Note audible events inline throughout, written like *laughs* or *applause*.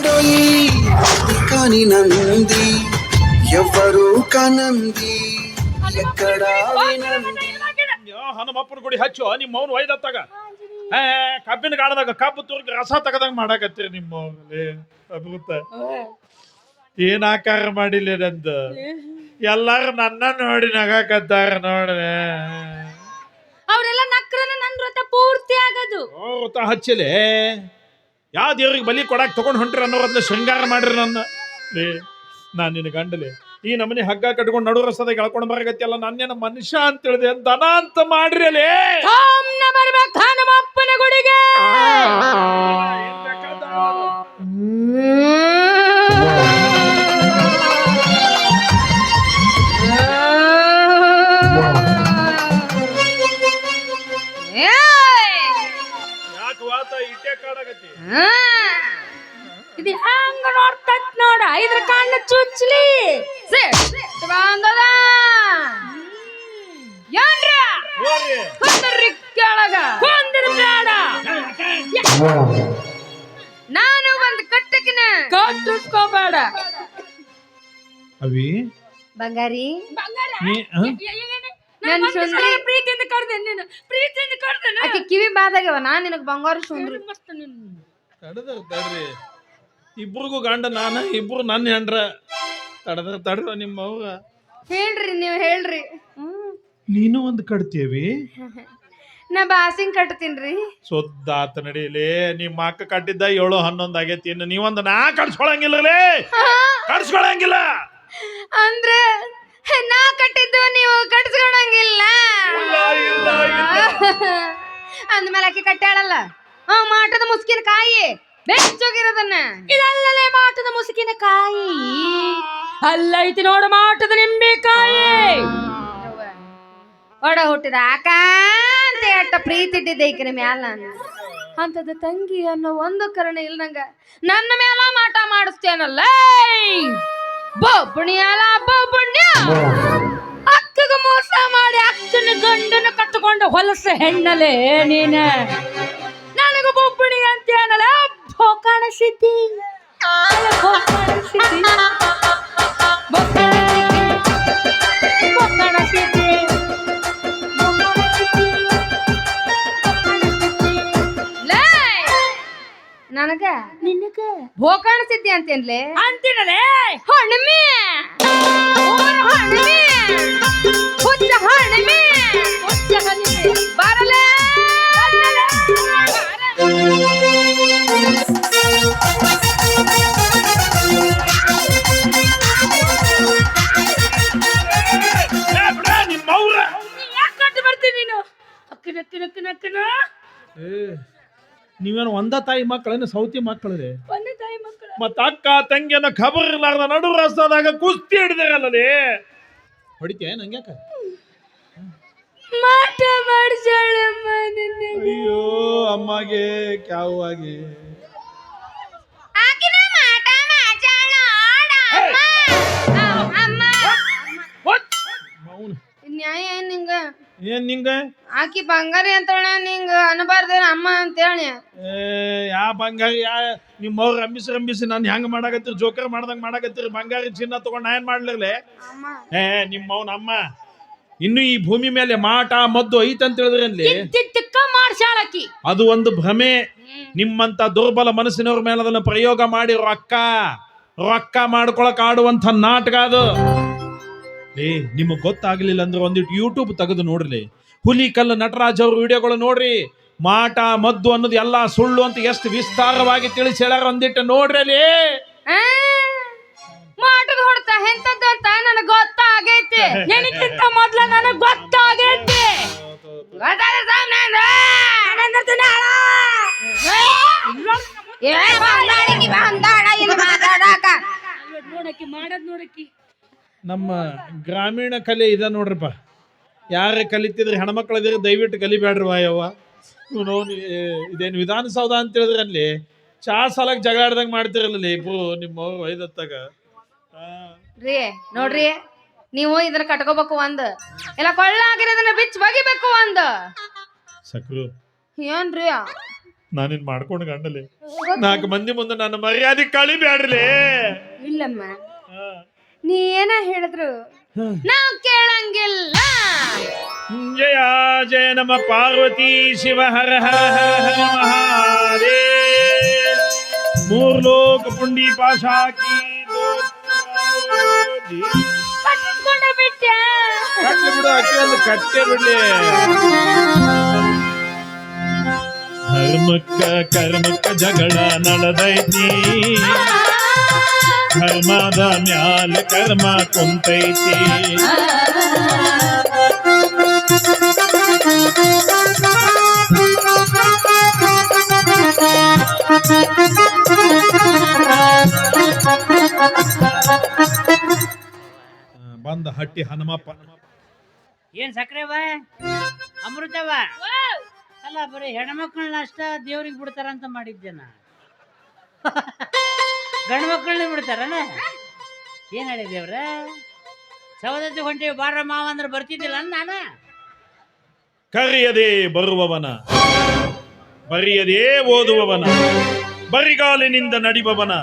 ఆడోయి కాని నంది ఎవ్వరు కనంది ఎక్కడ వినంది ಯಾ ಹನುಮಪ್ಪನ ಗುಡಿ ಹಚ್ಚು ನಿಮ್ಮ ಮೌನ ಒಯ್ದತ್ತಾಗ ಏ ಕಬ್ಬಿನ ಗಾಣದಾಗ ಕಬ್ಬು ತುರ್ಗಿ ರಸ ತಗದಂಗ ಮಾಡಾಕತ್ತೀರಿ ನಿಮ್ಮ ಮೌನಲ್ಲಿ ಅದ್ಭುತ ಏನ್ ಆಕಾರ ಮಾಡಿಲ್ಲ ನಂದು ಎಲ್ಲಾರು ನನ್ನ ನೋಡಿ ನಗಾಕತ್ತಾರ ನೋಡ್ರೆ ಅವರೆಲ್ಲ ನಕ್ರನ ನನ್ ವ್ರತ ಪೂರ್ತಿ ಆಗದು ಓ ತ ಹಚ್ಚಿಲೆ ಯಾವ ದೇವ್ರಿಗೆ ಬಲಿ ಕೊಡಕ್ಕೆ ತಗೊಂಡ್ ಹೊಂಟ್ರಿ ಅನ್ನೋರದ್ನ ಶೃಂಗಾರ ಮಾಡ್ರಿ ನನ್ನ. ರೀ ನಾನು ನಿನ್ನ ಗಂಡಲೆ. ಈ ನಮ್ಮನೆ ಹಗ್ಗ ಕಟ್ಕೊಂಡು ನಡು ರಸದಾಗ ಎಳ್ಕೊಂಡು ಬರಗತ್ತಿಯಲ್ಲ ನನ್ನೇನ ಮನುಷ್ಯ ಅಂತ ಹೇಳಿದೆ ದನ ಅಂತ ಮಾಡ್ರಿ ಅಲ್ಲೇ ಬರ್ಬೇಕು ಗುಡಿಗೆ. ಬಂಗಾರಿ? ನನ್ ಸುಂದ್ರಿ ಪ್ರೀತಿಯಿಂದ ಕರ್ದೆ ನೀನು ಪ್ರೀತಿಯಿಂದ ಕರ್ದೆ ಆಕೆ ಕಿವಿ ಬಾದಾಗ್ಯವ ನಾನ್ ನಿನಗ್ ಬಂಗಾರ ಸುಂದ್ರಿ ತಡದ್ರ ತಡ್ರಿ ಇಬ್ರಿಗೂ ಗಂಡ ನಾನ ಇಬ್ರು ನನ್ನ ಹೆಂಡ್ರ ತಡದ್ರ ತಡ್ರ ನಿಮ್ಮ ಅವ್ವ ಹೇಳ್ರಿ ನೀವ್ ಹೇಳ್ರಿ ನೀನು ಒಂದು ಕಟ್ತೀವಿ ನಾ ಬಾಸಿಂಗ್ ಕಟ್ತೀನ್ರಿ ಸೊದ್ದಾತ ನಡೀಲಿ ನಿಮ್ಮ ಅಕ್ಕ ಕಟ್ಟಿದ್ದ ಏಳು ಹನ್ನೊಂದು ಆಗೈತಿ ಇನ್ನು ನೀವೊಂದು ನಾ ಕಟ್ಸ್ಕೊಳಂಗಿಲ್ಲಲೇ ಕಟ್ಸ್ಕೊಳಂಗಿಲ್ಲ ಅಂದ್ರೆ ನಾ ಕಟ್ಟಿದ್ದು ನೀವು ಕಟ್ಸ್ಕೊಳಂಗಿಲ್ಲ. ಇಲ್ಲ ಇಲ್ಲ ಇಲ್ಲ. ಅಂದ್ಮೇಲೆ ಆಕೆ ಕಟ್ಟಾಳಲ್ಲ ಆ ಮಾಟದ ಮುಸ್ಕಿನ ಕಾಯಿ ಬೆಚ್ಚೋಗಿರೋದನ್ನ. ಇದಲ್ಲಲೇ ಮಾಟದ ಮುಸುಕಿನ ಕಾಯಿ. ಅಲ್ಲೈತಿ ನೋಡು ಮಾಟದ ನಿಂಬೆಕಾಯಿ. ಒಡ ಹುಟ್ಟಿದ ಆಕ ಅಂತ ಎಟ್ಟ ಪ್ರೀತಿ ಇಟ್ಟಿದ್ದೆ ಈಕಿನ ಮ್ಯಾಲ ನಾನು. ಅಂತದ ತಂಗಿ ಅನ್ನೋ ಒಂದು ಕರಣ ಇಲ್ದಂಗ ನನ್ನ ಮ್ಯಾಲ ಮಾಟ ಮಾಡಿಸ್ತೇನಲ್ಲ ಬೊಬ್ಬಣಿಯಲ್ಲ ಬೊಬ್ಬಣ್ಯ ಅಕ್ಕಗ ಮೋಸ ಮಾಡಿ ಅಕ್ಕನ ಗಂಡನ ಕಟ್ಟಿಕೊಂಡು ಹೊಲಸ ಹೆಣ್ಣಲೆ ನೀನ. ನನಗ ಬೊಬ್ಬಣಿ ಅಂತ ಹೇಳಲ್ಲ. ಭೋಕಾಣ ಸಿದ್ಧಿ ಭೋಕಾಣ ಸಿದ್ಧಿ ಭೋಕಾಣ ನನಗ? ನಿನಗ? ಭೋಕಾಣ ಸಿದ್ಧಿ ಅಂತೇನ್ಲೆ? ಅಂತೀನಲೇ? ಹಣ್ಣಮಿ ನೀವೇನು ಒಂದ ತಾಯಿ ಮಕ್ಕಳೇನು ಸೌತಿ ಮಕ್ಕಳು ರೀ ತಾಯಿ ಮಕ್ಕಳು ಮತ್ತ ಅಕ್ಕ ತಂಗಿಯನ್ನ ಖಬರ್ ಇರ್ಲಾರ್ದ ನಡು ರಸ್ತಾದಾಗ ಕುಸ್ತಿ ಹಿಡಿದಿರಲ್ಲೇ ಹೊಡಿತೀಯ ನಂಗ್ಯಾಕ ಮಾಟ ನಿನ್ನೆ ಅಯ್ಯೋ ಅಮ್ಮಗೆ ಕ್ಯಾವಾಗಿ ಏನ್ ನಿಂಗ? ಆಕಿ ಬಂಗಾರಿ ಅಂತೇಳ ನಿಂಗ ಅನ್ಬಾರ್ದೇನ ಅಮ್ಮ ಅಂತೇಳಿ. ಏ ಯಾ ಬಂಗಾರ ಯಾ ನಿಮ್ಮ ಅವ್ರ ರಂಬಿಸಿ ರಂಬಿಸಿ ನಾನು ಹೆಂಗ್ ಮಾಡಾಕತ್ತೀರಿ ಜೋಕರ್ ಮಾಡ್ದಂಗ್ ಮಾಡಾಕತ್ತೀರಿ ಬಂಗಾರಿ ಚಿನ್ನ ತಗೊಂಡ್ ನಾ ಏನ್ ಮಾಡ್ಲಿರ್ಲೆ? ಅಮ್ಮ. ಏ ನಿಮ್ಮ ಅವ್ನ ಅಮ್ಮ. ಇನ್ನು ಈ ಭೂಮಿ ಮೇಲೆ ಮಾಟ ಮದ್ದು ಐತಂತ ಹೇಳಿದ್ರಲ್ಲಿ ತಿಕ್ಕ ಮಾಡ್ಸಾಳಕಿ ಅದು ಒಂದು ಭ್ರಮೆ. ನಿಮ್ಮಂತ ದುರ್ಬಲ ಮನಸ್ಸಿನವ್ರ ಮೇಲೆ ಅದನ್ನ ಪ್ರಯೋಗ ಮಾಡಿ ರೊಕ್ಕ ರೊಕ್ಕ ಮಾಡ್ಕೊಳಕ್ ಆಡುವಂತ ನಾಟಕ ಅದು. ಏ ನಿಮಗ್ ಗೊತ್ತಾಗ್ಲಿಲ್ಲ ಅಂದ್ರೆ ಒಂದಿಟ್ಟು ಯೂಟ್ಯೂಬ್ ತೆಗೆದು ನೋಡ್ರಿ. ಹುಲಿ ಕಲ್ಲು ನಟರಾಜ್ ಅವ್ರ ವಿಡಿಯೋಗಳು ನೋಡ್ರಿ. ಮಾಟ ಮದ್ದು ಅನ್ನೋದು ಎಲ್ಲಾ ಸುಳ್ಳು ಅಂತ ಎಷ್ಟು ವಿಸ್ತಾರವಾಗಿ ತಿಳಿಸಿ ಹೇಳಾರ ಒಂದಿಟ್ಟು ನೋಡ್ರಿ ಅಲ್ಲಿ. ಆ, ಮಾಟದ ಹೊಡ್ತ ಎಂತದ್ದು ಅಂತ ನನಗ್ ಗೊತ್ತಾಗೈತಿ. *laughs* ನಿನಗಿಂತ ಮೊದ್ಲ ನನಗ್ ಗೊತ್ತಾಗೈತಿ. ಏ ಮಾತಾಡಾಕ. ನೋಡಕ್ಕಿ ಮಾಡದ್ ನೋಡಕ್ಕಿ. ನಮ್ಮ ಗ್ರಾಮೀಣ ಕಲೆ ಇದೆ ನೋಡ್ರಪ್ಪ. ಯಾರೇ ಕಲಿತಿದ್ರೆ ಹೆಣ್ಮಕ್ಳದಿದ್ರೆ ದಯವಿಟ್ಟು ಕಲಿಬೇಡ್ರಿ ವಾಯವ್ವ. ಇವನು ಇದೇನು ವಿಧಾನಸೌಧ ಅಂತ ಹೇಳಿದ್ರೆ ಅಲ್ಲಿ ಚಾ ಸಾಲಕ್ ಜಗಾಡ್ದಂಗ್ ಮಾಡ್ತಿರಲ್ಲ ಇಬ್ರು ನಿಮ್ಮ ವೈದತ್ತಾಗ. ರೀ ನೋಡ್ರಿ ನೀವು ಇದನ್ನ ಕಟ್ಕೋಬೇಕು ಒಂದ್. ಇಲ್ಲ ಕೊಳ್ಳಾಗಿರೋದನ್ನ ಬಿಚ್ಚ ಬಗಿಬೇಕು ಒಂದ್. ಸಕ್ರು. ಏನ್ರಿ? ನಾನಿನ್ ಮಾಡ್ಕೊಂಡು ಗಂಡಲಿ ನಾಲ್ಕು ಮಂದಿ ಮುಂದೆ ನನ್ನ ಮರ್ಯಾದೆ ಕಳಿಬೇಡ್ರಿ ಇಲ್ಲಮ್ಮ. ನೀ ಏನ ಹೇಳಿದ್ರು ನಾವು ಕೇಳಂಗಿಲ್ಲ. ಜಯ ಜಯ ನಮ ಪಾರ್ವತಿ ಶಿವ ಹರ ಹರ ಹರ ಹರ ಮಹಾದೇವ. ಮೂರ್ ಲೋಕ ಪುಂಡಿ ಪಾಶಾಕಿ ಕಟ್ಟಿಸ್ಕೊಂಡೆ ಬಿಟ್ಟೆ. ಬಿಡು ಅಕ್ಕಿ ಒಂದು ಕಟ್ಟೆ ಬಿಡ್ಲಿ. ಧರ್ಮಕ್ಕ ಕರ್ಮಕ್ಕ ಜಗಳ ನಡೆದೈತಿ. ಧರ್ಮದ ಮ್ಯಾಲ ಕರ್ಮ ಕುಂತೈತಿ. ಬಂದ ಹಟ್ಟಿ ಹನುಮಪ್ಪ. ಏನ್ ಸಕ್ರೆವ ಅಮೃತವ ಅಲ್ಲ ಬರೀ ಹೆಣ್ಮಕ್ಳನ್ನ ಅಷ್ಟ ದೇವ್ರಿಗೆ ಬಿಡ್ತಾರಂತ ಮಾಡಿದ್ದೆ ನಾ. ಗಂಡು ಮಕ್ಕಳನ್ನ ಬಿಡ್ತಾರಲ್ಲ ಏನ್ ಹೇಳಿದೇವ್ರ ಸವದತ್ತಿ ಹೊಂಟೀವಿ ಬಾರ ಮಾವ ಅಂದ್ರೆ ಬರ್ತಿದ್ದಿಲ್ಲ ನಾನ? ಕರೆಯದೆ ಬರುವವನ, ಬರೆಯದೇ ಓದುವವನ, ಬರಿಗಾಲಿನಿಂದ ನಡಿಬವನ,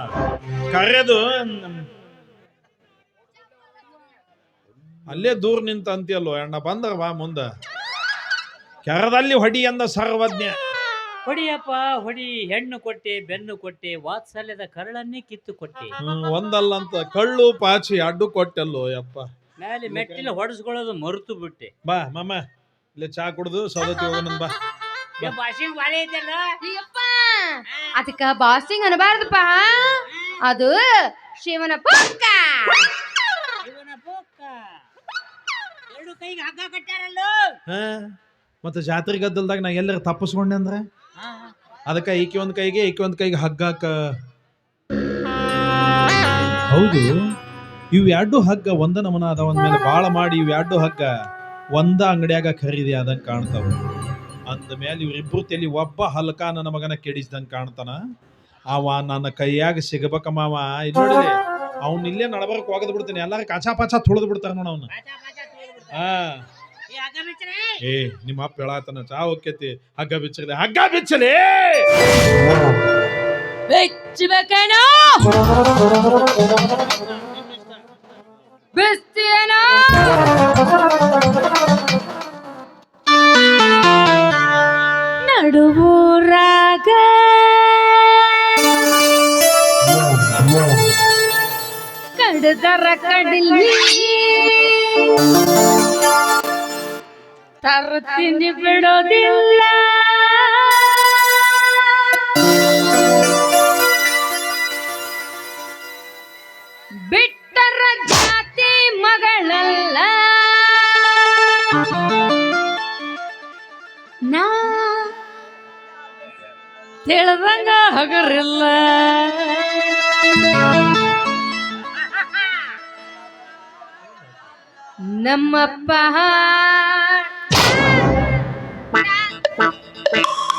ಕರೆದು ಅಲ್ಲೇ ದೂರ ನಿಂತ ಅಂತೀಯಲ್ಲೋ ಅಣ್ಣ ಬಂದ್ರ ಬಾ ಮುಂದ. ಕೆರದಲ್ಲಿ ಹೊಡಿ ಅಂದ ಸರ್ವಜ್ಞ. ಹೊಡಿಯಪ್ಪ ಹೊಡಿ ಹೆಣ್ಣು ಕೊಟ್ಟೆ ಬೆನ್ನು ಕೊಟ್ಟೆ ವಾತ್ಸಲ್ಯದ ಕರಳನ್ನೇ ಕಿತ್ತು ಕೊಟ್ಟೆ. ಹ್ಮ್, ಒಂದಲ್ಲಂತ ಕಳ್ಳು ಪಾಚಿ ಅಡ್ಡು ಕೊಟ್ಟಲ್ಲೋ ಯಪ್ಪ. ಮೇಲೆ ಮೆಟ್ಟಿಲು ಹೊಡೆಸ್ಕೊಳ್ಳೋದು ಮರೆತು ಬಿಟ್ಟೆ. ಬಾ ಮಾಮ ಇಲ್ಲಿ ಚಾ ಕುಡ್ದು ಸೌದತ್ತಿ ಹೋಗೋಣ ಬಾ. ಬಾಸಿಂಗ್ ಬಾಳೆ ಐತಲ್ಲ ಅಯ್ಯಪ್ಪ ಅದಕ್ಕ ಬಾಸಿಂಗ್ ಅನ್ಬಾರ್ದಪ್ಪ. ಅದು ಶಿವನ ಪಕ್ಕ ಇವನ ಪೋಕ. ಎರಡು ಕೈಗೆ ಹಗ್ಗ ಕಟ್ಟಾರಲ್ಲ ಹಾ ಮತ್ತೆ ಜಾತ್ರೆ ಗದ್ದಲ್ದಾಗ ನಾ ಎಲ್ಲರ ತಪ್ಪಿಸ್ಕೊಂಡೆ ಅಂದ್ರೆ? ಅದಕ್ಕೆ ಈಕೆ ಒಂದು ಕೈಗೆ ಈಕೆ ಒಂದು ಕೈಗೆ ಹಗ್ಗಾಕ ಹೌದು. ಇವ್ ಎರಡು ಹಗ್ಗ ಒಂದ ನಮನ ಅದಾವ ಅಂದ್ಮೇಲೆ ಬಾಳ ಮಾಡಿ ಇವ್ ಎರಡು ಹಗ್ಗ ಒಂದ ಅಂಗಡಿಯಾಗ ಖರೀದಿ ಆದಂಗೆ ಕಾಣ್ತಾವ. ಅಂದ ಮೇಲೆ ಇವರಿಬ್ಬರು ತಲಿ ಒಬ್ಬ ಹಲ್ಕ ನನ್ನ ಮಗನ ಕೆಡಿಸ್ದಂಗೆ ಕಾಣ್ತಾನ. ಅವ ನನ್ನ ಕೈಯಾಗ ಸಿಗಬೇಕ ಮಾವ. ಇಲ್ಲಿ ನೋಡಿದೆ ಅವ್ನ ಇಲ್ಲೇ ನಡಬರಕ್ ಒಗದ್ ಬಿಡ್ತೀನಿ. ಎಲ್ಲಾರು ಕಾಚಾ ಪಾಚಾ ತುಳಿದು ಬಿಡ್ತಾರ ನೋಡ ಅವನು. ಹಾ. ಏ ನಿಮ್ಮ ಅಪ್ಪ ಹೇಳಾತನ ಚಾ ಹೋಗ್ಯತಿ ಹಗ್ಗ ಬಿಚ್ಚಲಿ ಹಗ್ಗ ಬಿಚ್ಚಲಿ. ಬೆಚ್ಚಬೇಕೇನೋ ಬಿಸ್ತಿಯೇನೋ ನಡುವೂರಾಗ. ಕಡದರ ಕಡಲಿ. ತರ್ತೀನಿ ಬಿಡೋದಿಲ್ಲ. ಬಿಟ್ಟರ ಜಾತಿ ಮಗಳಲ್ಲ. ನಾ ತಿಳಿದಂಗ ಹಗರಿಲ್ಲ. ನಮ್ಮಪ್ಪ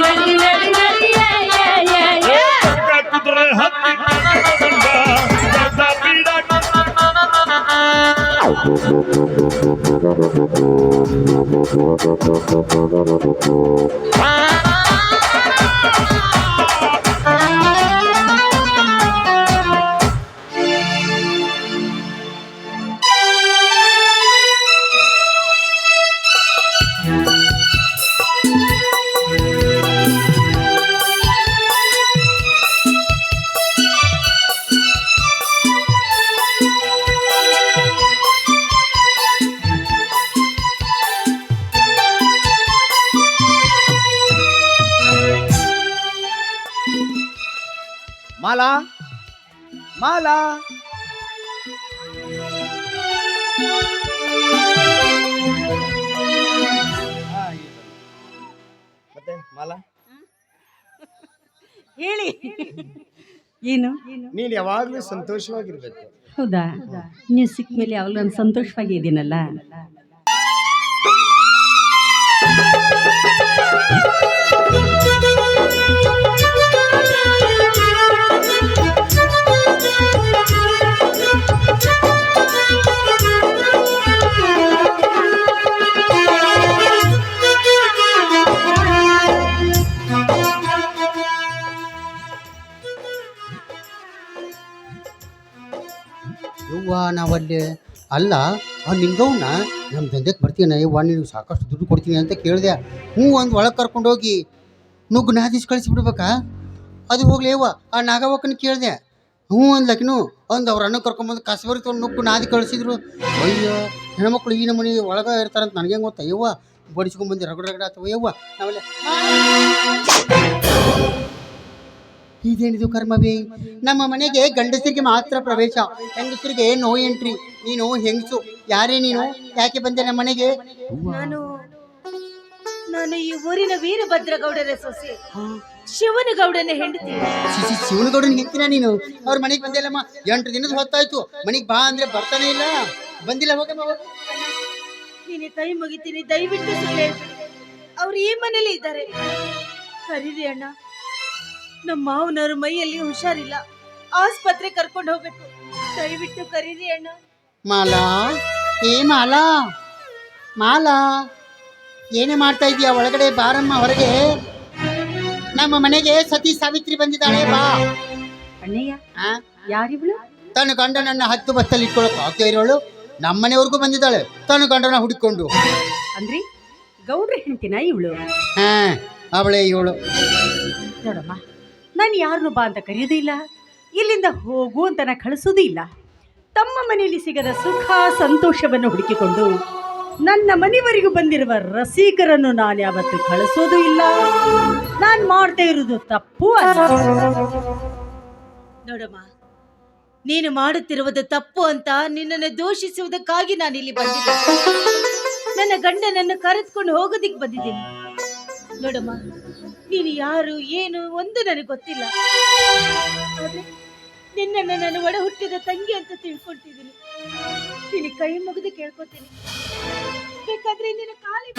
ನಡಿ ನಡಿ ನಡಿ ಯ ಯ ಯ ಯ ಕುದುರೆ ಹತ್ತಿ ¡Ah! ನೀನ್ ಯಾವಾಗಲೂ ಸಂತೋಷವಾಗಿರ್ಬೇಕು. ಹೌದಾ? ನೀವು ಸಿಕ್ಕ ಮೇಲೆ ಯಾವಾಗಲೂ ನಾನು ಸಂತೋಷವಾಗಿ ಇದ್ದೀನಲ್ಲ ನಾವಲ್ಲಿ ಅಲ್ಲ, ಆ ನಮ್ಮ ದಂಧೆಗೆ ಬರ್ತೀನಿ ಇವ್ವ ನೀವು ಸಾಕಷ್ಟು ದುಡ್ಡು ಕೊಡ್ತೀನಿ ಅಂತ ಕೇಳಿದೆ. ಹ್ಞೂ ಒಂದು ಒಳಗೆ ಕರ್ಕೊಂಡೋಗಿ ನುಗ್ಗು ನಾದಿಸ್ ಕಳಿಸಿಬಿಡ್ಬೇಕಾ ಅದು ಹೋಗ್ಲಿ ಯವ್ವ ಆ ನಾಗವಕ್ಕನ ಕೇಳಿದೆ. ಹ್ಞೂ ಅಂದ್ಲಕಿನು ಒಂದು ಅವ್ರ ಅಣ್ಣ ಕರ್ಕೊಂಬಂದು ಕಸಬರಿ ತೊಗೊಂಡು ನುಗ್ಗು ನಾದಿ ಕಳಿಸಿದ್ರು. ಅಯ್ಯೋ, ಹೆಣ್ಮಕ್ಳು ಈ ನಮ್ಮನೆ ಒಳಗೆ ಇರ್ತಾರಂತ ನನಗೆ ಗೊತ್ತಾ? ಯವ್ವ ಬಡಿಸ್ಕೊಂಬಂದು ರಗಡ ರಗಡ ಆತವ. ಯವ್ವ ನಾವೆಲ್ಲ ಇದೇನಿದು ಕರ್ಮವೇ? ನಮ್ಮ ಮನೆಗೆ ಗಂಡಸರಿಗೆ ಮಾತ್ರ ಪ್ರವೇಶ ಹೆಂಗಸರಿಗೆ ನೋ ಎಂಟ್ರಿ ನೀನು ಹೆಂಗಸು? ಯಾರೇ ನೀನು? ಯಾಕೆ ಬಂದೆ ನಮ್ಮ ಮನೆಗೆ? ನಾನು ನಾನು ಈ ಊರಿನ ವೀರಭದ್ರಗೌಡರ ಸೊಸೆ. ಶಿವನಗೌಡನ ಹೆಂಡತಿ. ಶಿವನ ಶಿವನಗೌಡನ ಹೆಂಡತಿನ ನೀನು? ಅವ್ರ ಮನೆಗೆ ಬಂದಿಲ್ಲಮ್ಮ ಎಂಟು ದಿನದ ಹೊತ್ತಾಯ್ತು. ಮನೆಗೆ ಬಾ ಅಂದ್ರೆ ಬರ್ತಾನೆ ಇಲ್ಲ. ಬಂದಿಲ್ಲ ಹೋಗಮ್ಮ ಹೋಗು. ನೀನು ಕೈ ಮುಗಿತೀನಿ. ದಯವಿಟ್ಟು ಸುಳ್ಳು ಅವ್ರು ಈ ಮನೇಲಿ ಇದ್ದಾರೆ. ಕರೀರಿ ಅಣ್ಣ. ನಮ್ಮ ಮಾವನವ್ರ ಮೈಯಲ್ಲಿ ಹುಷಾರಿಲ್ಲ. ಆಸ್ಪತ್ರೆ ಕರ್ಕೊಂಡು ಹೋಗ್ಬೇಕು. ದಯವಿಟ್ಟು ಕರೀರಿ ಅಣ್ಣ. ಮಾಲಾ? ಏ ಮಾಲಾ? ಮಾಲಾ? ಏನೇ ಮಾಡ್ತಾ ಇದೀಯ? ಒಳಗಡೆ ಬಾರಮ್ಮ ಹೊರಗೆ. ನಮ್ಮ ಮನೆಗೆ ಸತಿ ಸಾವಿತ್ರಿ ಬಂದಿದ್ದಾಳೆ ಬಾ. ಅಣ್ಣಯ್ಯ ಆ? ಯಾರಿವಳು? ತನ್ನ ಗಂಡನನ್ನ ಹತ್ತು ಬಸ್ತಲ್ಲಿ ಇಟ್ಕೊಳಕ್ ಆಗ್ತಾ ಇರೋಳು? ನಮ್ಮನೆವರೆಗೂ ಬಂದಿದ್ದಾಳೆ. ತನ್ನ ಗಂಡನ ಹುಡುಕೊಂಡು ಅಂದ್ರಿ ಗೌಡ್ರ ಹೆಂಡತಿನ ಇವಳು? ಹಾ ಅವಳೇ ಇವಳು. ನೋಡಮ್ಮ ನಾನು ಯಾರನ್ನು ಬಾ ಅಂತ ಕರೆಯೋದೇ ಇಲ್ಲ. ಇಲ್ಲಿಂದ ಹೋಗು ಅಂತ ನಾ ಕಳಿಸೋದೇ ಇಲ್ಲ. ತಮ್ಮ ಮನೆಯಲ್ಲಿ ಸಿಗದ ಸುಖ, ಸಂತೋಷವನ್ನು ಹುಡುಕಿಕೊಂಡು ನನ್ನ ಮನೆವರೆಗೂ ಬಂದಿರುವ ರಸಿಕರನ್ನು ನಾನು ಯಾವತ್ತು ಕಳಿಸೋದು ಇಲ್ಲ. ನಾನು ಮಾಡ್ತಾ ಇರೋದು ತಪ್ಪು ನೋಡಮ್ಮ, ನೀನು ಮಾಡುತ್ತಿರುವುದು ತಪ್ಪು ಅಂತ ನಿನ್ನನ್ನು ದೋಷಿಸುವುದಕ್ಕಾಗಿ ನಾನು ಇಲ್ಲಿ ಬಂದಿದ್ದೆ ನನ್ನ ಗಂಡನನ್ನು ಕರೆದುಕೊಂಡು ಹೋಗೋದಿಕ್ ಬಂದಿದ್ದೀನಿ. ನೋಡಮ್ಮ ನೀನು ಯಾರು ಏನು ಒಂದು ನನಗೆ ಗೊತ್ತಿಲ್ಲ. ಆದ್ರೆ ನಿನ್ನನ್ನು ನಾನು ಒಡ ಹುಟ್ಟಿದ ತಂಗಿ ಅಂತ ತಿಳ್ಕೊಳ್ತಿದ್ದೀನಿ. ನೀನು ಕೈ ಮುಗಿದು ಕೇಳ್ಕೊತೀನಿ. ಬೇಕಾದ್ರೆ ನಿನ್ನ ಕಾಲಿ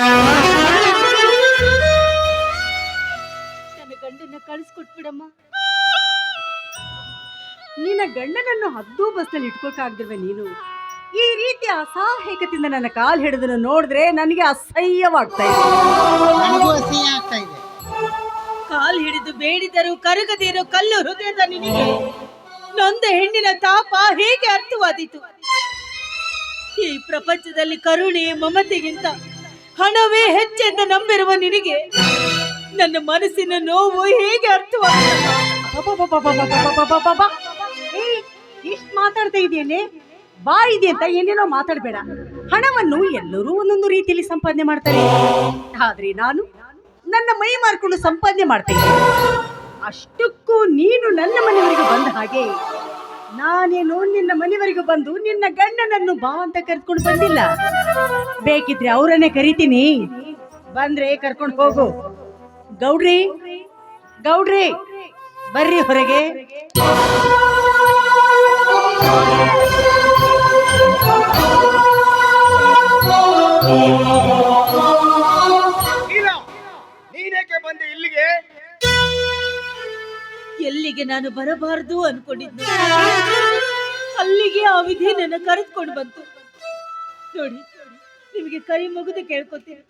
ನನ್ನ ಗಂಡನ್ನ ಕಳಿಸ್ಕೊಟ್ಬಿಡಮ್ಮ ನಿನ್ನ ಗಂಡನನ್ನು ಹದ್ದು ಬಸ್ನಲ್ಲಿ ಇಟ್ಕೋಕಾಗ್ದಿಲ್ವೇ ನೀನು. ಈ ರೀತಿ ಅಸಹಾಯಕತೆಯಿಂದ ನನ್ನ ಕಾಲು ಹಿಡಿದನ್ನು ನೋಡಿದ್ರೆ ನನಗೆ ಅಸಹ್ಯವಾಗ್ತಾ ಇದೆ. ನನಗೂ ಅಸಹ್ಯ ಆಗ್ತಾ ಇದೆ. ಕಾಲ್ ಹಿಡಿದು ಬೇಡಿದರು ಕರಗದಿರೋ ಕಲ್ಲು ಹೃದಯದ ನಿನಗೆ. ನೊಂದ ಹೆಣ್ಣಿನ ತಾಪ ಹೇಗೆ ಅರ್ಥವಾದೀತು? ಈ ಪ್ರಪಂಚದಲ್ಲಿ ಕರುಣೆ ಮಮತೆಗಿಂತ ಹಣವೇ ಹೆಚ್ಚೆಂದು ನಂಬಿರುವ ನಿನಗೆ ನನ್ನ ಮನಸ್ಸಿನ ನೋವು ಹೇಗೆ ಅರ್ಥವಾಗುತ್ತಮ್ಮ ಇಷ್ಟು ಮಾತಾಡ್ತಾ ಇದೆಯಲ್ಲೇ ಬಾ ಇದೆ ಅಂತ ಏನೇನೋ ಮಾತಾಡಬೇಡ ಹಣವನ್ನು ಎಲ್ಲರೂ ಒಂದೊಂದು ರೀತಿಯಲ್ಲಿ ಸಂಪಾದನೆ ಮಾಡ್ತಾರೆ ಆದ್ರೆ ನಾನು ನನ್ನ ಮೈ ಮಾರ್ಕೊಂಡು ಸಂಪಾದನೆ ಮಾಡ್ತೇನೆ. ಅಷ್ಟಕ್ಕೂ ನೀನು ನನ್ನ ಮನೆಯವರಿಗೆ ಬಂದ ಹಾಗೆ ನಾನೇನು ನಿನ್ನ ಮನೆಯವರೆಗೆ ಬಂದು ನಿನ್ನ ಗಂಡನನ್ನು ಬಾ ಅಂತ ಕರ್ಕೊಂಡು ಬಂದಿಲ್ಲ. ಬೇಕಿದ್ರೆ ಅವರನ್ನೇ ಕರಿತೀನಿ. ಬಂದ್ರೆ ಕರ್ಕೊಂಡು ಹೋಗು. ಗೌಡ್ರಿ ಗೌಡ್ರಿ, ಬರ್ರಿ ಹೊರಗೆ. ಇಲ್ಲ ಬಂದೆ ಇಲ್ಲಿಗೆ? ಎಲ್ಲಿಗೆ ನಾನು ಬರಬಾರದು ಅನ್ಕೊಂಡಿದ್ದೆ. ಅಲ್ಲಿಗೆ ಆ ವಿಧಿ ನನ್ನ ಕರೆದುಕೊಂಡು ಬಂತು. ನೋಡಿ, ನಿಮಗೆ ಕೈ ಮುಗಿದು ಕೇಳ್ಕೊತೀನಿ.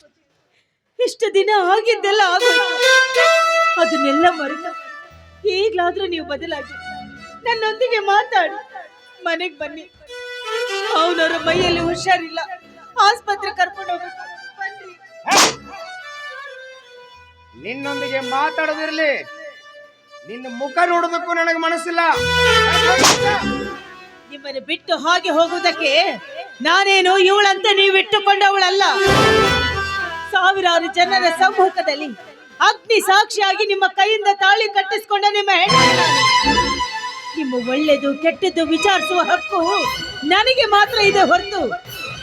ಇಷ್ಟು ದಿನ ಆಗಿದ್ದೆಲ್ಲ ಅದನ್ನೆಲ್ಲ ಮರೆತು ಈಗ್ಲಾದ್ರೂ ನೀವು ಬದಲಾಗಿ ನನ್ನೊಂದಿಗೆ ಮಾತಾಡಿ. ಮನೆಗೆ ಬನ್ನಿ. ಅವನವರ ಮೈಯಲ್ಲಿ ಹುಷಾರಿಲ್ಲ. ಆಸ್ಪತ್ರೆ ಕರ್ಕೊಂಡು ಹೋಗ್ಬೇಕು. ನಿನ್ನೊಂದಿಗೆ ಮಾತಾಡೋದಿರಲಿ. ನಿನ್ನ ಮುಖ ನೋಡೋದಕ್ಕೂ ನನಗೆ ಮನಸ್ಸಿಲ್ಲ. ನಿಮ್ಮನ್ನು ಬಿಟ್ಟು ಹಾಗೆ ಹೋಗುವುದಕ್ಕೆ ನಾನೇನು ಇವಳಂತ ನೀವು ಇಟ್ಟುಕೊಂಡವಳಲ್ಲ. ಸಾವಿರಾರು ಜನರ ಸಮ್ಮುಖದಲ್ಲಿ ಅಗ್ನಿ ಸಾಕ್ಷಿಯಾಗಿ ನಿಮ್ಮ ಕೈಯಿಂದ ತಾಳಿ ಕಟ್ಟಿಸಿಕೊಂಡ ನಿಮ್ಮ ಹೆಣ್ಣು. ನಿಮ್ಮ ಒಳ್ಳೆದು ಕೆಟ್ಟದ್ದು ವಿಚಾರಿಸುವ ಹಕ್ಕು ನನಗೆ ಮಾತ್ರ ಇದೆ ಹೊರತು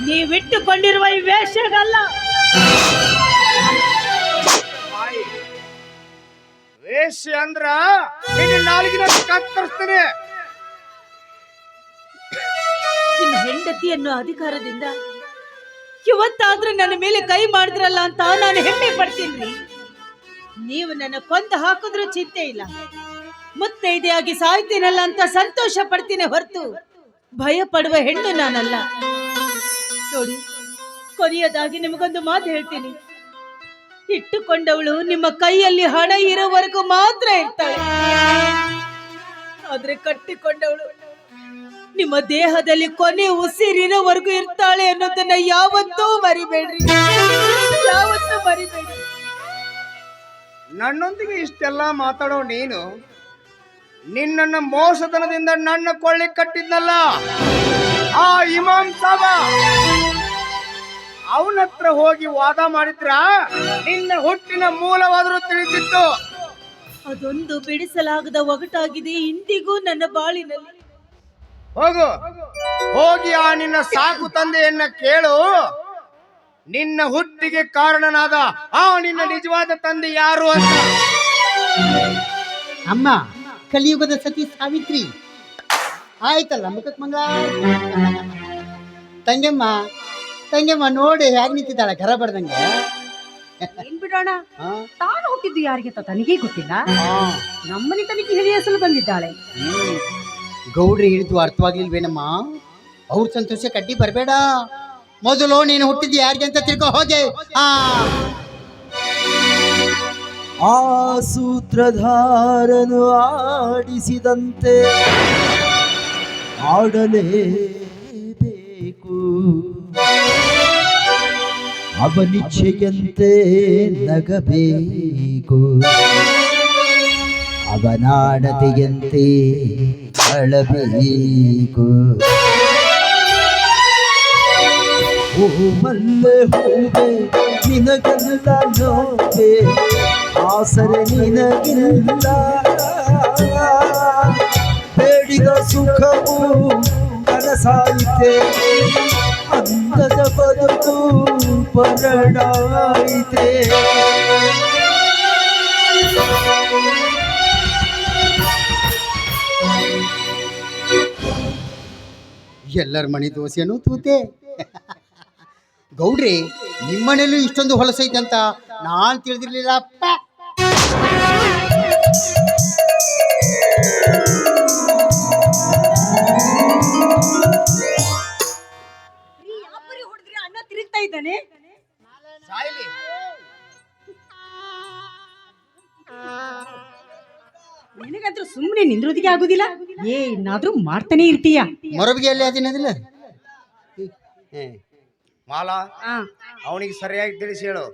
ನೀವಿಟ್ಟುಕೊಂಡಿರುವ ಈ ವೇಷಗಲ್ಲ ವೇಶ್ಯ ಅಂದ್ರ ನಾಲ್ಗಿನ ಕತ್ತರಿಸ್ತೀನಿ ನಿಮ್ಮ ಹೆಂಡತಿ ಅನ್ನೋ ಅಧಿಕಾರದಿಂದ ಇವತ್ತಾದ್ರೂ ನನ್ನ ಮೇಲೆ ಕೈ ಮಾಡಿದ್ರಲ್ಲ ಅಂತ ನಾನು ಹೆಮ್ಮೆ ಪಡ್ತೀನಿ. ನೀವು ನನ್ನ ಕೊಂದ ಹಾಕಿದ್ರೂ ಚಿಂತೆ ಇಲ್ಲ. ಮುತ್ತೈದೆಯಾಗಿ ಸಾಯ್ತೀನಲ್ಲ ಅಂತ ಸಂತೋಷ ಪಡ್ತೀನಿ ಹೊರತು ಭಯ ಪಡುವ ಹೆಣ್ಣು ನಾನಲ್ಲ. ನೋಡಿ, ಕೊನೆಯದಾಗಿ ನಿಮಗೊಂದು ಮಾತು ಹೇಳ್ತೀನಿ. ಇಟ್ಟುಕೊಂಡವಳು ನಿಮ್ಮ ಕೈಯಲ್ಲಿ ಹಣ ಇರೋವರೆಗೂ ಮಾತ್ರ ಇರ್ತಾಳೆ. ಆದ್ರೆ ಕಟ್ಟಿಕೊಂಡವಳು ನಿಮ್ಮ ದೇಹದಲ್ಲಿ ಕೊನೆ ಉಸಿರಿರೋವರೆಗೂ ಇರ್ತಾಳೆ ಅನ್ನೋದನ್ನ ಯಾವತ್ತೂ ಮರಿಬೇಡ್ರಿ. ಯಾವತ್ತೂ ಮರಿಬೇಡ್ರಿ. ನನ್ನೊಂದಿಗೆ ಇಷ್ಟೆಲ್ಲ ಮಾತಾಡೋ ನೀನು ನಿನ್ನನ್ನು ಮೋಸತನದಿಂದ ನನ್ನ ಕೊಳ್ಳಿ ಕಟ್ಟಿದ್ನಲ್ಲ? ಆ ಇಮಾಮ್ ಸಾಬ! ಅವನ ಹತ್ರ ಹೋಗಿ ವಾದ ಮಾಡಿದ್ರ ನಿನ್ನ ಹುಟ್ಟಿನ ಮೂಲವಾದರೂ ತಿಳಿದಿತ್ತು ಅದೊಂದು ಬಿಡಿಸಲಾಗದ ಒಗಟಾಗಿದೆ ಇಂದಿಗೂ ನನ್ನ ಬಾಳಿನಲ್ಲಿ. ಹೋಗು. ಹೋಗಿ ಆ ನಿನ್ನ ಸಾಕು ತಂದೆಯನ್ನ ಕೇಳು. ನಿನ್ನ ಹುಟ್ಟಿಗೆ ಕಾರಣನಾದ ಆ ನಿನ್ನ ನಿಜವಾದ ತಂದೆ ಯಾರು ಅಂತ. ಅಮ್ಮ ಕಲಿಯುಗದ ಸತಿ ಸಾವಿತ್ರಿ. ಆಯ್ತಲ್ಲ ಮುಖಕ್ ಮಂಗ ತಂಗೆಮ್ಮ ತಂಗೆಮ್ಮ ನೋಡಿ ಹೇಗೆ ನಿಂತಿದ್ದಾಳೆ ಕರ ಬರ್ದಂಗೆ? ಏನ್ ಬಿಡೋಣ? ತಾನು ಹುಟ್ಟಿದ್ದು ಯಾರಿಗೆ ಅಂತ ತನಗೇ ಗೊತ್ತಿಲ್ಲ. ನಮ್ಮನೆ ತನಿಖೆ ಹಿರಿಯ ಹೆಸರು ಬಂದಿದ್ದಾಳೆ. ಗೌಡ್ರಿ ಹಿಡಿದು ಅರ್ಥವಾಗ್ಲಿಲ್ವೇನಮ್ಮ ಅವ್ರ ಸಂತೋಷ ಕಡ್ಡಿ ಬರಬೇಡ. ಮೊದಲು ನೀನು ಹುಟ್ಟಿದ್ದು ಯಾರಿಗೆ ಅಂತ ತಿಳ್ಕೊ ಹೋಗೆ. ಹಾ. ಆ ಸೂತ್ರಧಾರನು ಆಡಿಸಿದಂತೆ ಆಡಲೇಬೇಕು ಅವನಿಚ್ಛೆಯಂತೆ ನಗಬೇಕು. ಅವನಾಡತೆಯಂತೆ ಅಳಬೇಕು. ಓ ಮಲ್ಲೆ ಹೂವೆ ನಿನಗಲ್ಲ ನೋವೆ ಆಸರೆ ನಿನಗಿಲ್ಲ. ಬೇಡಿದ ಸುಖವು ಕನಸಾಯಿತೆ. ಅಂದದ ಬದುಕು ಪರಡಾಯಿತೆ ಎಲ್ಲರ ಮನೆ ದೋಸೆನೂ ತೂತೆ. ಗೌಡ್ರಿ ನಿಮ್ಮನೇಲೂ ಇಷ್ಟೊಂದು ಹೊಲಸೈತೆ ಅಂತ ನಾನು ತಿಳಿದಿರ್ಲಿಲ್ಲಪ್ಪ. ಸುಮ್ಮನೆ ನಿಂದ್ರೋದಿಗೆ ಆಗುದಿಲ್ಲ? ಏನಾದ್ರೂ ಮಾಡ್ತಾನೆ ಇರ್ತೀಯ. ಮೊರಬಿಗೆ ಅಲ್ಲಿ ಅದಿನದಿಲ್ಲ ಮಾಲಾ ಅವನಿಗೆ ಸರಿಯಾಗಿ ತಿಳಿಸಿ ಹೇಳು.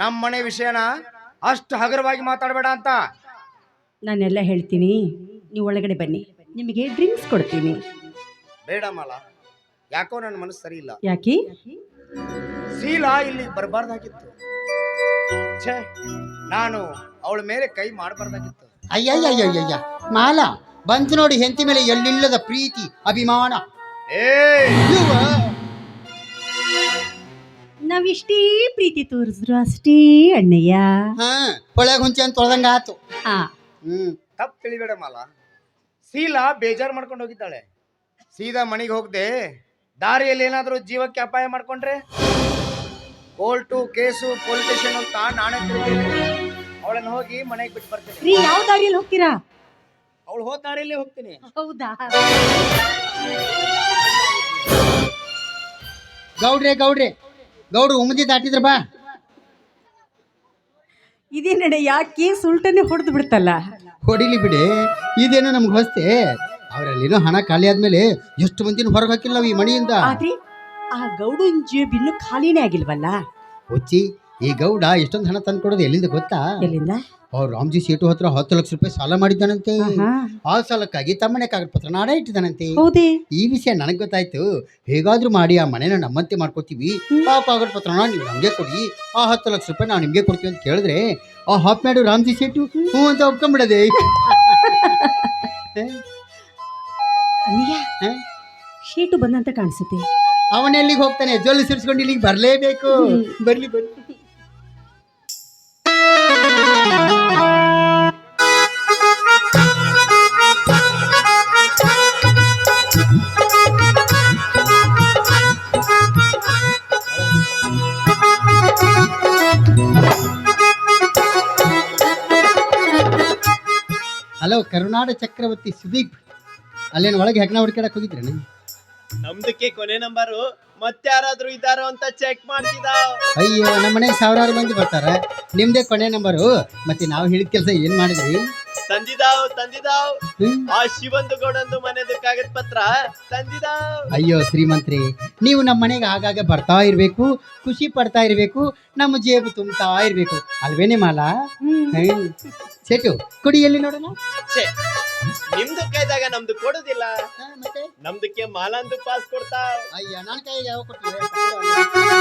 ನಮ್ಮ ಮನೆ ವಿಷಯನ ಅಷ್ಟು ಹಗರವಾಗಿ ಮಾತಾಡಬೇಡ ಅಂತ. ನಾನೆಲ್ಲ ಹೇಳ್ತೀನಿ. ನೀವು ಒಳಗಡೆ ಬನ್ನಿ. ನಿಮಗೆ ಡ್ರಿಂಕ್ಸ್ ಕೊಡ್ತೀನಿ. ಬೇಡ ಮಾಲಾ. ಯಾಕೋ ನನ್ನ ಮನಸ್ಸು ಸರಿ ಇಲ್ಲ ಯಾಕೆ? ಶೀಲಾ ಇಲ್ಲಿ ಬರಬಾರ್ದಾಗಿತ್ತು. ಛೇ ನಾನು ಅವಳ ಮೇಲೆ ಕೈ ಮಾಡಬಾರ್ದಾಗಿತ್ತು. ಅಯ್ಯಯ್ಯಯ್ಯಯ್ಯ. ಮಾಲ ಬಂತು ನೋಡಿ ಹೆಂತಿ ಮೇಲೆ ಎಲ್ಲಿಲ್ಲದ ಪ್ರೀತಿ ಅಭಿಮಾನ. ನಾವಿಷ್ಟೇ ಪ್ರೀತಿ ತೋರಿಸಿದ್ರು ಅಷ್ಟೇ ಅಣ್ಣಯ್ಯ. ಹಾ ಹೊಳೆಗ್ ಹುಂಚೆ ಅಂತ ತೊಳೆದಂಗ ಆತು ಹ್ಮ್. ತಪ್ಪು ತಿಳಿಬೇಡ ಮಾಲ. ಶೀಲಾ ಬೇಜಾರು ಮಾಡ್ಕೊಂಡು ಹೋಗಿದ್ದಾಳೆ. ಸೀದಾ ಮನೆಗೆ ಹೋಗದೆ ದಾರಿಯಲ್ಲಿ ಏನಾದರೂ ಜೀವಕ್ಕೆ ಅಪಾಯ ಮಾಡ್ಕೊಂಡ್ರೆ? ಕೋರ್ಟು ಕೇಸು ಪೊಲೀಸ್ ಸ್ಟೇಷನ್ ಅಂತ ನಾನೇ ತಿಳ್ತೀನಿ ಅವಳನ್ನು ಹೋಗಿ ಮನೆಗೆ ಬಿಟ್ಟು ಬರ್ತೀನಿ. ರೀ ಯಾವ ದಾರಿಯಲ್ಲಿ ಹೋಗ್ತೀರಾ? ಅವಳು ಹೋದ ದಾರಿಯಲ್ಲೇ ಹೋಗ್ತೀನಿ. ಹೌದಾ? ಗೌಡ್ರೆ ಗೌಡ್ರೆ ಗೌಡ್ರು ಉಮದಿ ದಾಟಿದ್ರ ಬಾ. ಇದೇನಡೆ ಯಾಕೆ ಸುಲ್ಟನೆ ಹೊಡೆದು ಬಿಡ್ತಲ್ಲ? ಹೊಡಿಲಿ ಬಿಡಿ ಇದೇನು ನಮ್ಗೆ ಹೊಸ್ತೆ. ಅವರಲ್ಲಿನೋ ಹಣ ಖಾಲಿ ಆದ್ಮೇಲೆ ಎಷ್ಟು ಮಂದಿನ ಹೊರಗೆ ಹಾಕಿಲ್ಲ ನಾವು ಈ ಮಣಿಯಿಂದ. ಆದ್ರೆ ಆ ಗೌಡನ್ ಜೇಬಿನ್ನು ಖಾಲಿನೇ ಆಗಿಲ್ವಲ್ಲ? ಹುಚ್ಚಿ ಈ ಗೌಡ ಎಷ್ಟೊಂದು ಹಣ ತಂದು ಕೊಡೋದು ಎಲ್ಲಿಂದ ಗೊತ್ತಾ? ಎಲ್ಲಿಂದ? ಅವ್ರು ರಾಮ್ಜಿ ಸೇಟು ಹತ್ರ ಹತ್ತು ಲಕ್ಷ ರೂಪಾಯಿ ಸಾಲ ಮಾಡಿದ್ದಾನಂತೆ. ಆ ಸಾಲಕ್ಕಾಗಿ ತಮ್ಮನೆ ಕಾಗದ ಪತ್ರ ನಾಡ ಇಟ್ಟಿದ್ದಾನಂತೆ. ಹೌದೇ? ಈ ವಿಷಯ ನನಗೆ ಗೊತ್ತಾಯ್ತು. ಹೇಗಾದ್ರೂ ಮಾಡಿ ಆ ಮನೆನ ನಮ್ಮಂತೆ ಮಾಡ್ಕೋತೀವಿ. ಆ ಕಾಗದ ಪತ್ರನ ನೀವು ನಮಗೆ ಕೊಡಿ. ಆ ಹತ್ತು ಲಕ್ಷ ರೂಪಾಯಿ ನಾವು ನಿಮಗೆ ಕೊಡ್ತೀವಿ ಅಂತ ಕೇಳಿದ್ರೆ ಆ ಹಾಪ್ ಮಾಡು ರಾಮ್ಜಿ ಸೇಟು. ಹ್ಞೂ ಅಂತ ಒಪ್ಕೊಂಡ್ಬಿಡದೆ? ಶೀಟು *laughs* ಬಂದಂತ ಕಾಣಿಸುತ್ತೆ. ಅವನೆಲ್ಲಿಗೆ ಹೋಗ್ತಾನೆ? ಜೊಲ್ಲು ಸಿರ್ಸ್ಕೊಂಡು ಇಲ್ಲಿಗೆ ಬರಲೇಬೇಕು. ಬರ್ಲಿ ಬರ್ಲಿ. ಹಲೋ ಕರುನಾಡ ಚಕ್ರವರ್ತಿ ಸುದೀಪ್ ಅಲ್ಲೇನು ಒಳಗೆ ಹೆಗ್ನ ಹುಡ್ಕಾಡಕ್ ಹೋಗಿದ್ರೇನು ನಮ್ದಕ್ಕೆ ಕೊನೆ ನಂಬರು. ಮತ್ತಾರಾದ್ರೂ ಇದಾರೋ ಅಂತ ಚೆಕ್ ಮಾಡ್ತಿದ್ದ ಅಯ್ಯೋ ನಮ್ಮ ಮನೆಗೆ ಸಾವಿರಾರು ಮಂದಿ ಬರ್ತಾರೆ. ನಿಮ್ದೇ ಕೊನೆ ನಂಬರು. ಮತ್ತೆ ನಾವು ಹೇಳಿದ ಕೆಲಸ ಏನ್ ಮಾಡಿದ್ರಿ? ತಂದಿದಾವ್ ತಂದಿದಾವ್? ಆ ಶಿವಂದು ಗೌಡಂದು ಮನೆದು ಕಾಗದ ಪತ್ರ ತಂದಿದಾವ್. ಅಯ್ಯೋ ಶ್ರೀಮಂತ್ರಿ ನೀವು ನಮ್ಮ ಮನೆಗೆ ಆಗಾಗ ಬರ್ತಾ ಇರಬೇಕು ಖುಷಿ ಪಡ್ತಾ ಇರಬೇಕು ನಮ್ಮ ಜೇಬು ತುಂಬ್ತಾ ಇರ್ಬೇಕು. ಅಲ್ವೇನೆ ಮಾಲಾ? ಹ್ಮ್. ಸೆಟು ಕೊಡಿ ಎಲ್ಲಿ ನೋಡೋಣ? ಛೇ ನಿಮ್ದು ಕೈದಾಗ ನಮ್ದು ಕೊಡುದಿಲ್ಲ. ಮತ್ತೆ? ನಮ್ದಕ್ಕೆ ಮಾಲಾಂದು ಪಾಸ್ ಕೊಡ್ತಾ. ಅಯ್ಯ ನನ್ನ ಕೈಗೆ ಯಾವ ಕೊಟ್ಟು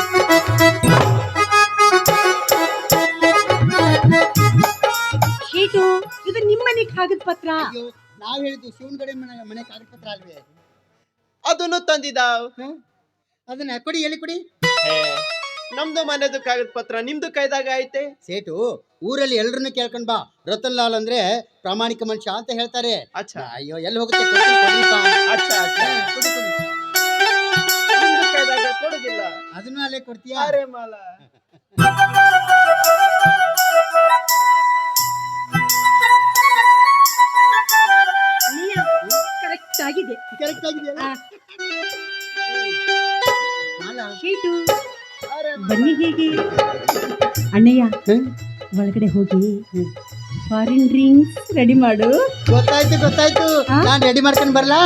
ಶೀಟು ಇದು ನಿಮ್ಮನೆ ಕಾಗದ ಪತ್ರ ಅಯ್ಯೋ ನಾವ್ ಹೇಳಿದ್ದು ಶಿವನ್ ಕಡೆ ಮನೆ ಮನೆ ಕಾಗದ ಪತ್ರ ಅಲ್ವೇ? ಅದನ್ನು ತಂದಿದಾವ್. ಅದನ್ನ ಕೊಡಿ ಹೇಳಿ ಕೊಡಿ? ಹೇ, ನಮ್ದು ಮನೆದು ಕಾಗದ ಪತ್ರ ನಿಮ್ದು ಕೈದಾಗ ಐತೆ. ಸೇಟು ಊರಲ್ಲಿ ಎಲ್ರನ್ನೂ ಕೇಳ್ಕೊಂಡ್ ಬಾ. ರತನ್ ಲಾಲ್ ಅಂದ್ರೆ ಪ್ರಾಮಾಣಿಕ ಮನುಷ್ಯ ಅಂತ ಹೇಳ್ತಾರೆ. ಅಚ್ಚಾ. ಅಯ್ಯೋ ಎಲ್ಲಿ ಹೋಗುತ್ತೆ? ಕೊಡ್ತೀನಿ, ಕೊಡ್ರಿಪ್ಪ. ಅಚ್ಚಾ ಅಚ್ಚಾ. ಕೊಡಿ, ಕೊಡಿ. ನಿಮ್ದು ಕೈದಾಗ ಕೊಡುದಿಲ್ಲ ಅದನ್ನು ಅಲ್ಲೇ ಕೊಡ್ತೀಯಾ? ಅರೆ ಮಾಲಾ. ಅನಿಯ ಕರೆಕ್ಟ್ ಆಗಿದೆ. ಕರೆಕ್ಟ್ ಆಗಿದೆಯಲ್ಲ? ಮಾಲಾ. ಶೀಟು ಬನ್ನಿ ಹೇಗೆ. ಅಣ್ಣಯ್ಯ ಹ್ಮ್? ಒಳಗಡೆ ಹೋಗಿ ಫಾರಿನ್ ಡ್ರಿಂಕ್ಸ್ ರೆಡಿ ಮಾಡು. ಗೊತ್ತಾಯ್ತು ಗೊತ್ತಾಯ್ತು. ನಾನು ನಾನ್ ರೆಡಿ ಮಾಡ್ಕೊಂಡು ಬರ್ಲಾ?